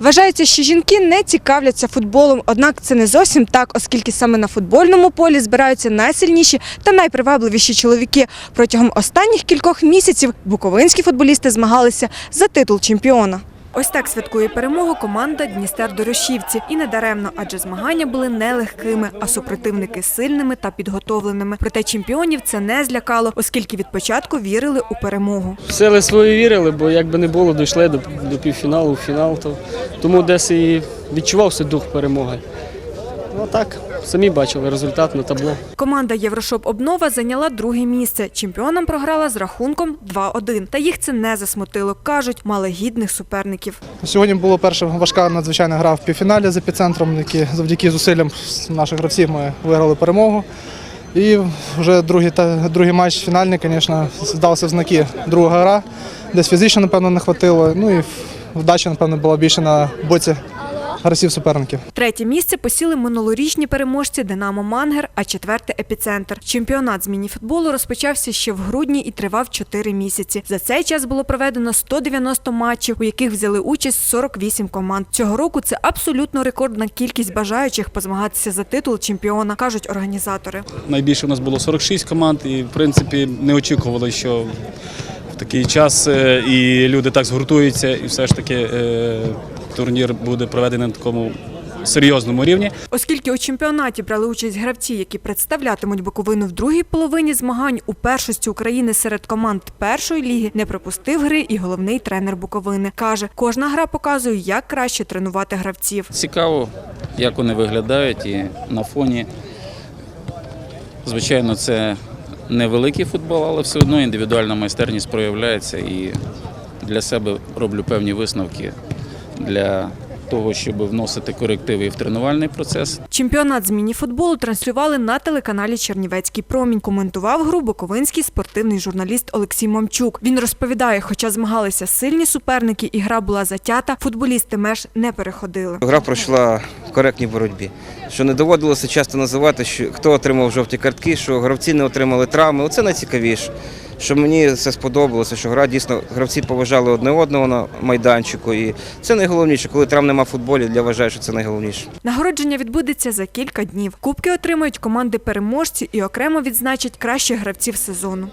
Вважається, що жінки не цікавляться футболом, однак це не зовсім так, оскільки саме на футбольному полі збираються найсильніші та найпривабливіші чоловіки. Протягом останніх кількох місяців буковинські футболісти змагалися за титул чемпіона. Ось так святкує перемогу команда Дністер Дорошівці. І не даремно, адже змагання були нелегкими, а супротивники сильними та підготовленими. Проте чемпіонів це не злякало, оскільки від початку вірили у перемогу. В сили свої вірили, бо як би не було, дійшли до, до півфіналу, фінал, то тому десь і відчувався дух перемоги. Ну так, самі бачили результат на табло. Команда Єврошоп Обнова зайняла друге місце. Чемпіонам програла з рахунком 2-1. Та їх це не засмутило. кажуть, мали гідних суперників. Сьогодні була перша важка надзвичайна гра в півфіналі з епіцентром, які завдяки зусиллям наших гравців ми виграли перемогу. І вже другий, та, другий матч фінальний, звісно, здався в знаки друга гра. Десь фізично, напевно, не хватило. Ну і вдача, напевно, була більше на боці гравців суперників. Третє місце посіли минулорічні переможці Динамо Мангер, а четверте епіцентр. Чемпіонат з мініфутболу розпочався ще в грудні і тривав 4 місяці. За цей час було проведено 190 матчів, у яких взяли участь 48 команд. Цього року це абсолютно рекордна кількість бажаючих позмагатися за титул чемпіона, кажуть організатори. Найбільше у нас було 46 команд, і в принципі не очікували, що в такий час е, і люди так згуртуються, і все ж таки е, турнір буде проведений на такому серйозному рівні. Оскільки у чемпіонаті брали участь гравці, які представлятимуть Буковину в другій половині змагань, у першості України серед команд першої ліги не пропустив гри і головний тренер Буковини. Каже, кожна гра показує, як краще тренувати гравців. Цікаво, як вони виглядають і на фоні. Звичайно, це невеликий футбол, але все одно індивідуальна майстерність проявляється і для себе роблю певні висновки для того, щоб вносити корективи і в тренувальний процес, Чемпіонат з мініфутболу транслювали на телеканалі Чернівецький промінь. Коментував гру буковинський спортивний журналіст Олексій Момчук. Він розповідає, хоча змагалися сильні суперники і гра була затята, футболісти меж не переходили. Гра пройшла в коректній боротьбі. Що не доводилося часто називати, що хто отримав жовті картки, що гравці не отримали травми. Оце найцікавіше. Що мені це сподобалося, що гра дійсно гравці поважали одне одного на майданчику. І це найголовніше, коли травм нема футболі, я вважаю, що це найголовніше. Нагородження відбудеться за кілька днів. Кубки отримають команди переможці і окремо відзначать кращих гравців сезону.